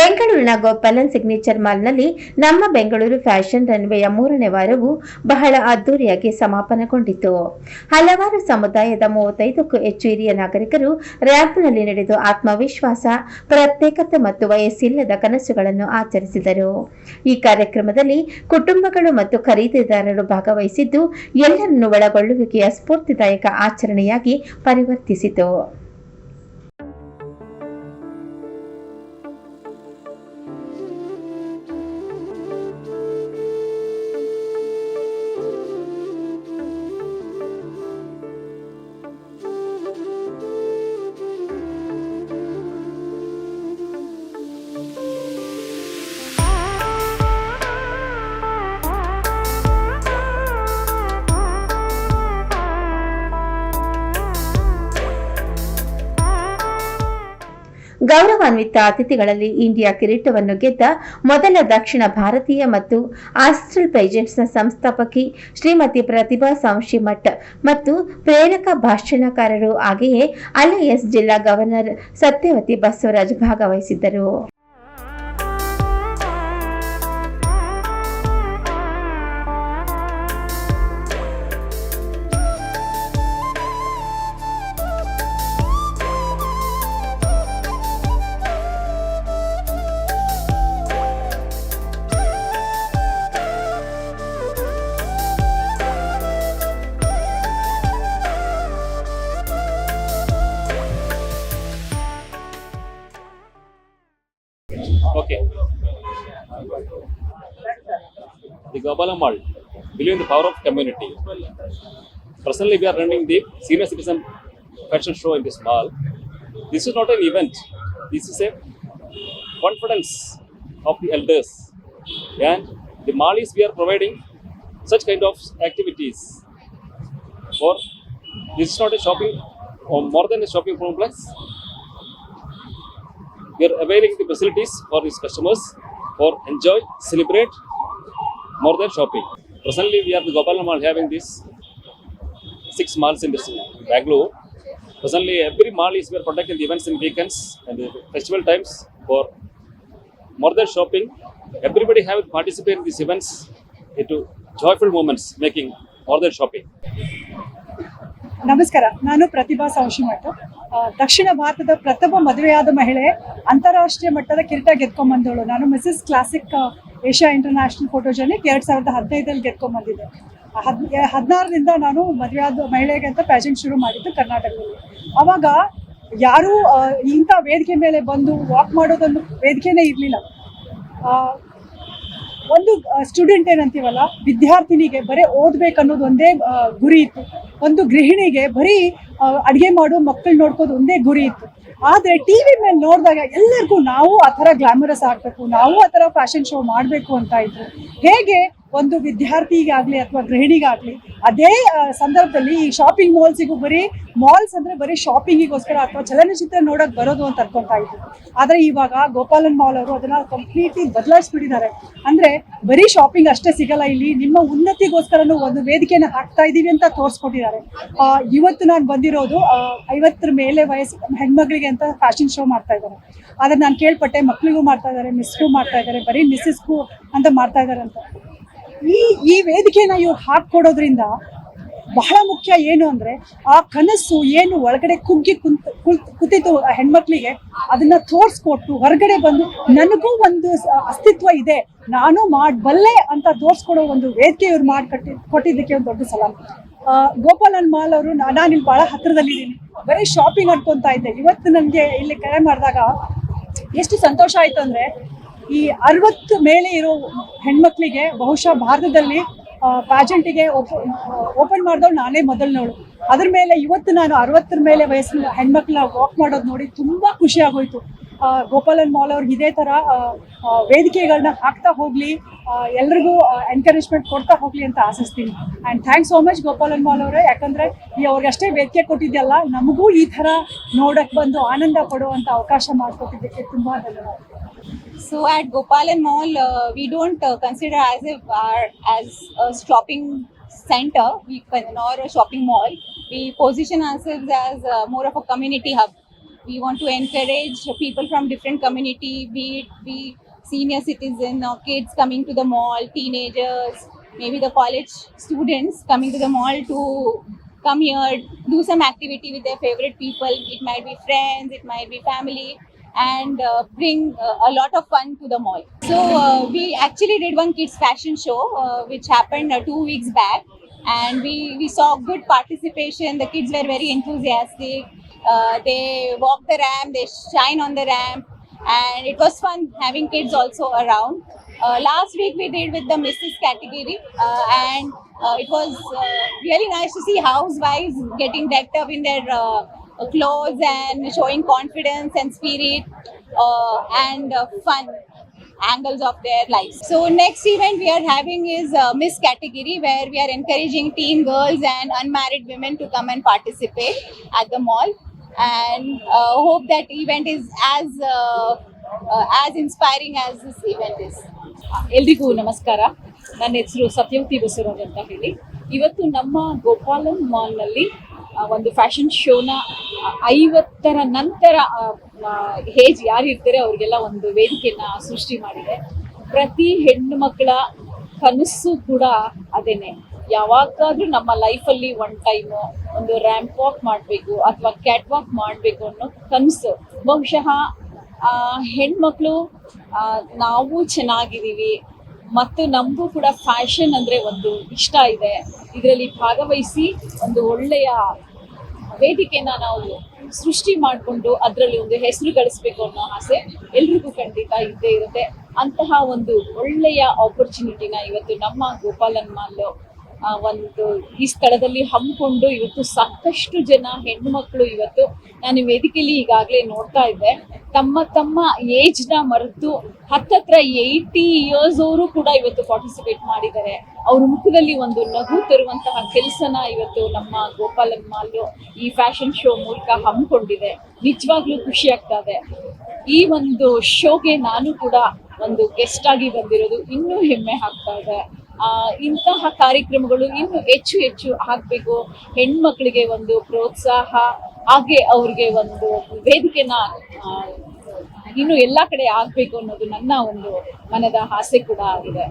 ಬೆಂಗಳೂರಿನ ಗೋಪಾಲನ್ ಸಿಗ್ನೇಚರ್ ಮಾಲ್ನಲ್ಲಿ ನಮ್ಮ ಬೆಂಗಳೂರು ಫ್ಯಾಷನ್ ರನ್ವೇಯ ಮೂರನೇ ವಾರವು ಬಹಳ ಅದ್ದೂರಿಯಾಗಿ ಸಮಾಪನಗೊಂಡಿತು. ಹಲವಾರು ಸಮುದಾಯದ ಮೂವತ್ತೈದಕ್ಕೂ ಹೆಚ್ಚು ಹಿರಿಯ ನಾಗರಿಕರು ರ್ಯಾಂಪ್ನಲ್ಲಿ ನಡೆದು ಆತ್ಮವಿಶ್ವಾಸ, ಪ್ರತ್ಯೇಕತೆ ಮತ್ತು ವಯಸ್ಸಿಲ್ಲದ ಕನಸುಗಳನ್ನು ಆಚರಿಸಿದರು. ಈ ಕಾರ್ಯಕ್ರಮದಲ್ಲಿ ಕುಟುಂಬಗಳು ಮತ್ತು ಖರೀದಿದಾರರು ಭಾಗವಹಿಸಿದ್ದು ಎಲ್ಲರನ್ನು ಒಳಗೊಳ್ಳುವಿಕೆಯ ಸ್ಫೂರ್ತಿದಾಯಕ ಆಚರಣೆಯಾಗಿ ಪರಿವರ್ತಿಸಿತು. ಗೌರವಾನ್ವಿತ ಅತಿಥಿಗಳಲ್ಲಿ ಇಂಡಿಯಾ ಕಿರೀಟವನ್ನು ಗೆದ್ದ ಮೊದಲ ದಕ್ಷಿಣ ಭಾರತೀಯ ಮತ್ತು ಆಸ್ಟ್ರಲ್ ಪೇಜೆಂಟ್ಸ್ನ ಸಂಸ್ಥಾಪಕಿ ಶ್ರೀಮತಿ ಪ್ರತಿಭಾ ಸಂಶಿಮಠ್ ಮತ್ತು ಪ್ರೇರಕ ಭಾಷಣಕಾರರು, ಹಾಗೆಯೇ ಐಎಎಸ್ ಜಿಲ್ಲಾ ಗವರ್ನರ್ ಸತ್ಯವತಿ ಬಸವರಾಜ್ ಭಾಗವಹಿಸಿದ್ದರು. The Mall, believe in the power of community. Personally, we are running the senior citizen fashion show in this mall. This is not an event. This is a confidence of the elders. And the mall is we are providing such kind of activities. For this is not a shopping or more than a shopping complex. we are availing the facilities for these customers for enjoy, celebrate more than shopping. Presently, we are the Gopal Mall having this six malls in this Bangalore. Presently, every mall is we conducting the events in weekends and the festival times for more than shopping. Everybody have participate in these events into joyful moments, making more than shopping. ನಮಸ್ಕಾರ ನಾನು ಪ್ರತಿಭಾ ಸಂಶಿಮಠ ಆ, ದಕ್ಷಿಣ ಭಾರತದ ಪ್ರಥಮ ಮದುವೆಯಾದ ಮಹಿಳೆ ಅಂತಾರಾಷ್ಟ್ರೀಯ ಮಟ್ಟದ ಕಿರೀಟ ಗೆದ್ಕೊಂಡ್ಬಂದವಳು ನಾನು Mrs classic Asia international photogenic ಎರಡು ಸಾವಿರದ ಹದಿನೈದಲ್ಲಿ ಗೆದ್ಕೊಂಡ್ಬಂದಿದೆ ಹದ್ ಹದಿನಾರರಿಂದ ನಾನು ಮದುವೆಯಾದ ಮಹಿಳೆಗೆ ಅಂತ ಪ್ಯಾಜೆಂಟ್ ಶುರು ಮಾಡಿದ್ದು ಕರ್ನಾಟಕದಲ್ಲಿ. ಅವಾಗ ಯಾರೂ ಇಂಥ ವೇದಿಕೆ ಮೇಲೆ ಬಂದು ವಾಕ್ ಮಾಡೋದೊಂದು ವೇದಿಕೆನೇ ಇರಲಿಲ್ಲ. ಒಂದು ಸ್ಟೂಡೆಂಟ್ ಏನಂತೀವಲ್ಲ, ವಿದ್ಯಾರ್ಥಿನಿಗೆ ಬರೀ ಓದ್ಬೇಕು ಅನ್ನೋದು ಒಂದೇ ಗುರಿ ಇತ್ತು. ಒಂದು ಗೃಹಿಣಿಗೆ ಬರೀ ಅಡುಗೆ ಮಾಡೋ ಮಕ್ಕಳು ನೋಡ್ಕೋದು ಒಂದೇ ಗುರಿ ಇತ್ತು. ಆದರೆ ಟಿ ವಿ ಮೇಲೆ ನೋಡಿದಾಗ ಎಲ್ಲರಿಗೂ ನಾವು ಆ ಥರ ಗ್ಲಾಮರಸ್ ಆಗಬೇಕು, ನಾವು ಆ ಥರ ಫ್ಯಾಷನ್ ಶೋ ಮಾಡಬೇಕು ಅಂತ ಇದ್ರು. ಹೇಗೆ ಒಂದು ವಿದ್ಯಾರ್ಥಿಗಾಗ್ಲಿ ಅಥವಾ ಗೃಹಿಣಿಗಾಗ್ಲಿ, ಅದೇ ಸಂದರ್ಭದಲ್ಲಿ ಈ ಶಾಪಿಂಗ್ ಮಾಲ್ಸಿಗೂ ಬರೀ ಮಾಲ್ಸ್ ಅಂದರೆ ಬರೀ ಶಾಪಿಂಗಿಗೋಸ್ಕರ ಅಥವಾ ಚಲನಚಿತ್ರ ನೋಡಕ್ ಬರೋದು ಅಂತ ಅನ್ಕೊಂತಾ ಇದ್ರು ಆದರೆ ಇವಾಗ ಗೋಪಾಲನ್ ಮಾಲ್ ಅವರು ಅದನ್ನ ಕಂಪ್ಲೀಟ್ಲಿ ಬದಲಾಯಿಸ್ಬಿಟ್ಟಿದ್ದಾರೆ. ಅಂದ್ರೆ ಬರೀ ಶಾಪಿಂಗ್ ಅಷ್ಟೇ ಸಿಗಲ್ಲ ಇಲ್ಲಿ, ನಿಮ್ಮ ಉನ್ನತಿಗೋಸ್ಕರನೂ ಒಂದು ವೇದಿಕೆನ ಹಾಕ್ತಾ ಇದೀವಿ ಅಂತ ತೋರಿಸ್ಕೊಟ್ಟಿದ್ದಾರೆ. ಇವತ್ತು ನಾನು ಬಂದಿರೋದು ಐವತ್ತರ ಮೇಲೆ ವಯಸ್ಸು ಹೆಣ್ಮಗಳಿಗೆ ಅಂತ ಫ್ಯಾಷನ್ ಶೋ ಮಾಡ್ತಾ ಇದ್ದಾರೆ. ಆದ್ರೆ ನಾನು ಕೇಳ್ಪಟ್ಟೆ ಮಕ್ಳಿಗೂ ಮಾಡ್ತಾ ಇದ್ದಾರೆ ಮಿಸ್ಗೂ ಮಾಡ್ತಾ ಇದ್ದಾರೆ, ಬರೀ ಮಿಸ್ಸಸ್ಗೂ ಅಂತ ಮಾಡ್ತಾ ಇದ್ದಾರೆ ಅಂತ. ಈ ಈ ವೇದಿಕೆನ ಇವ್ರು ಹಾಕ್ಕೊಡೋದ್ರಿಂದ ಬಹಳ ಮುಖ್ಯ ಏನು ಅಂದ್ರೆ ಆ ಕನಸು ಏನು ಒಳಗಡೆ ಕುಗ್ಗಿ ಕುಂತ ಆ ಹೆಣ್ಮಕ್ಳಿಗೆ ಅದನ್ನ ತೋರ್ಸ್ಕೊಟ್ಟು ಹೊರಗಡೆ ಬಂದು ನನಗೂ ಒಂದು ಅಸ್ತಿತ್ವ ಇದೆ ನಾನು ಮಾಡಬಲ್ಲೆ ಅಂತ ತೋರ್ಸ್ಕೊಡೋ ಒಂದು ವೇದಿಕೆ ಇವ್ರು ಮಾಡಿ ಕಟ್ಟಿ ಕೊಟ್ಟಿದ್ದಕ್ಕೆ ಒಂದು ದೊಡ್ಡ ಸಲಾಮ್ ಆ, ಗೋಪಾಲನ್ ಮಾಲ್ ಅವರು ನಾನು ಇಲ್ಲಿ ಬಹಳ ಹತ್ರದಲ್ಲಿ ಇದ್ದೀನಿ ಬರೀ ಶಾಪಿಂಗ್ ಅನ್ಕೊಂತ ಇದ್ದೆ. ಇವತ್ತು ನನಗೆ ಇಲ್ಲಿ ಕರೆ ಮಾಡಿದಾಗ ಎಷ್ಟು ಸಂತೋಷ ಆಯ್ತು ಅಂದ್ರೆ ಈ ಅರವತ್ತು ಮೇಲೆ ಇರೋ ಹೆಣ್ಮಕ್ಳಿಗೆ ಬಹುಶಃ ಭಾರತದಲ್ಲಿ ಪ್ಯಾಜೆಂಟಿಗೆ ಓಪನ್ ಮಾಡಿದವಳು ನಾನೇ ಮೊದಲನವಳು. ಅದ್ರ ಮೇಲೆ ಇವತ್ತು ನಾನು ಅರವತ್ತರ ಮೇಲೆ ವಯಸ್ಸಿನ ಹೆಣ್ಮಕ್ಳನ್ನ ವಾಕ್ ಮಾಡೋದು ನೋಡಿ ತುಂಬಾ ಖುಷಿ ಆಗೋಯ್ತು. ಗೋಪಾಲನ್ ಮಾಲ್ ಅವ್ರಿಗೆ ಇದೇ ಆ, ವೇದಿಕೆಗಳನ್ನ ಹಾಕ್ತಾ ಹೋಗ್ಲಿ ಎಲ್ರಿಗೂ ಎನ್ಕರೇಜ್ಮೆಂಟ್ ಕೊಡ್ತಾ ಹೋಗ್ಲಿ ಅಂತ ಆಶಿಸ್ತೀನಿ and thanks so much Gopalan Mall ಅವರೇ ಯಾಕಂದ್ರೆ ಈ ಅವ್ರಿಗಷ್ಟೇ ವೇದಿಕೆ ಕೊಟ್ಟಿದ್ದೆಲ್ಲ ನಮಗೂ ಈ ಥರ ನೋಡಕ್ಕೆ ಬಂದು ಆನಂದ ಪಡುವಂಥ ಅವಕಾಶ ಮಾಡಿಕೊಟ್ಟಿದ್ದಕ್ಕೆ ತುಂಬಾ ಧನ್ಯವಾದ so at Gopalan Mall we don't consider uh, a are as a as a shopping center, we nor a shopping mall. We position ourselves as uh. We want to encourage people from different community, be it be senior citizen or kids coming to the mall, teenagers, maybe the college students coming to the mall to come here, do some activity with their favorite people. It might be friends, it might be family, and uh, bring uh, a lot of fun to the mall. So uh, we actually did one kids fashion show, uh, which happened uh, two weeks back, and we we saw good participation. The kids were very enthusiastic. Uh, they walk the ramp, they shine on the ramp, and it was fun having kids also around. Uh, last week we did with the Mrs. category, uh, and it was really nice to see housewives getting decked up in their clothes and showing confidence and spirit uh, and uh, fun angles of their lives. So next event we are having is uh, Miss category where we are encouraging teen girls and unmarried women to come and participate at the mall and uh, hope that event is as uh, uh, as inspiring as this event is. ಎಲ್ರಿಗೂ ನಮಸ್ಕಾರ. ನನ್ನ ಹೆಸರು ಸತ್ಯವತಿ ಬಸವರಾಜ್ ಅಂತ ಹೇಳಿ. ಇವತ್ತು ನಮ್ಮ ಗೋಪಾಲಂ ಮಾಲ್ನಲ್ಲಿ ಒಂದು fashion ಶೋನ ಐವತ್ತರ ನಂತರ ಹೇಜ್ ಯಾರು ಇರ್ತಾರೆ ಅವ್ರಿಗೆಲ್ಲ ಒಂದು ವೇದಿಕೆನ ಸೃಷ್ಟಿ ಮಾಡಿದೆ. ಪ್ರತಿ ಹೆಣ್ಣು ಮಕ್ಕಳ ಕನಸು ಕೂಡ ಅದೇನೆ. ಯಾವಾಗಾದ್ರೂ ನಮ್ಮ ಲೈಫಲ್ಲಿ ಒನ್ ಟೈಮು ಒಂದು ರ್ಯಾಂಪ್ ವಾಕ್ ಮಾಡಬೇಕು ಅಥವಾ ಕ್ಯಾಟ್ ವಾಕ್ ಮಾಡಬೇಕು ಅನ್ನೋ ಕನಸು. ಬಹುಶಃ ಹೆಣ್ಮಕ್ಳು ನಾವು ಚೆನ್ನಾಗಿದ್ದೀವಿ ಮತ್ತು ನಮಗೂ ಕೂಡ ಫ್ಯಾಷನ್ ಅಂದರೆ ಒಂದು ಇಷ್ಟ ಇದೆ. ಇದರಲ್ಲಿ ಭಾಗವಹಿಸಿ ಒಂದು ಒಳ್ಳೆಯ ವೇದಿಕೆನ ನಾವು ಸೃಷ್ಟಿ ಮಾಡಿಕೊಂಡು ಅದರಲ್ಲಿ ಒಂದು ಹೆಸರು ಗಳಿಸ್ಬೇಕು ಅನ್ನೋ ಆಸೆ ಎಲ್ರಿಗೂ ಖಂಡಿತ ಇದ್ದೇ ಇರುತ್ತೆ. ಅಂತಹ ಒಂದು ಒಳ್ಳೆಯ ಆಪರ್ಚುನಿಟಿನ ಇವತ್ತು ನಮ್ಮ ಗೋಪಾಲನ್ ಮಾಲ್ ಒಂದು ಈ ಸ್ಥಳದಲ್ಲಿ ಹಮ್ಮಿಕೊಂಡು ಇವತ್ತು ಸಾಕಷ್ಟು ಜನ ಹೆಣ್ಣು ಮಕ್ಕಳು ಇವತ್ತು ನಾನು ವೇದಿಕೆಯಲ್ಲಿ ಈಗಾಗಲೇ ನೋಡ್ತಾ ಇದ್ದೆ. ತಮ್ಮ ತಮ್ಮ ಏಜ್ನ ಮರೆತು ಹತ್ತತ್ರ ಏಯ್ಟಿ ಇಯರ್ಸ್ ಅವರು ಕೂಡ ಇವತ್ತು ಪಾರ್ಟಿಸಿಪೇಟ್ ಮಾಡಿದ್ದಾರೆ. ಅವ್ರ ಮುಖದಲ್ಲಿ ಒಂದು ನಗು ತರುವಂತಹ ಕೆಲಸನ ಇವತ್ತು ನಮ್ಮ ಗೋಪಾಲನ್ ಮಾಲು ಈ ಫ್ಯಾಷನ್ ಶೋ ಮೂಲಕ ಹಮ್ಮಿಕೊಂಡಿದೆ. ನಿಜವಾಗ್ಲೂ ಖುಷಿ ಆಗ್ತಾ ಇದೆ. ಈ ಒಂದು ಶೋಗೆ ನಾನು ಕೂಡ ಒಂದು ಗೆಸ್ಟ್ ಆಗಿ ಬಂದಿರೋದು ಇನ್ನೂ ಹೆಮ್ಮೆ ಆಗ್ತಾ ಇದೆ. ಇಂತಹ ಕಾರ್ಯಕ್ರಮಗಳು ಇನ್ನು ಹೆಚ್ಚು ಹೆಚ್ಚು ಆಗಬೇಕು. ಹೆಣ್ಮಕ್ಳಿಗೆ ಒಂದು ಪ್ರೋತ್ಸಾಹ, ಹಾಗೆ ಅವ್ರಿಗೆ ಒಂದು ವೇದಿಕೆನ ಇನ್ನು ಎಲ್ಲ ಕಡೆ ಆಗ್ಬೇಕು ಅನ್ನೋದು ನನ್ನ ಒಂದು ಮನದ ಆಸೆ ಕೂಡ ಆಗಿದೆ.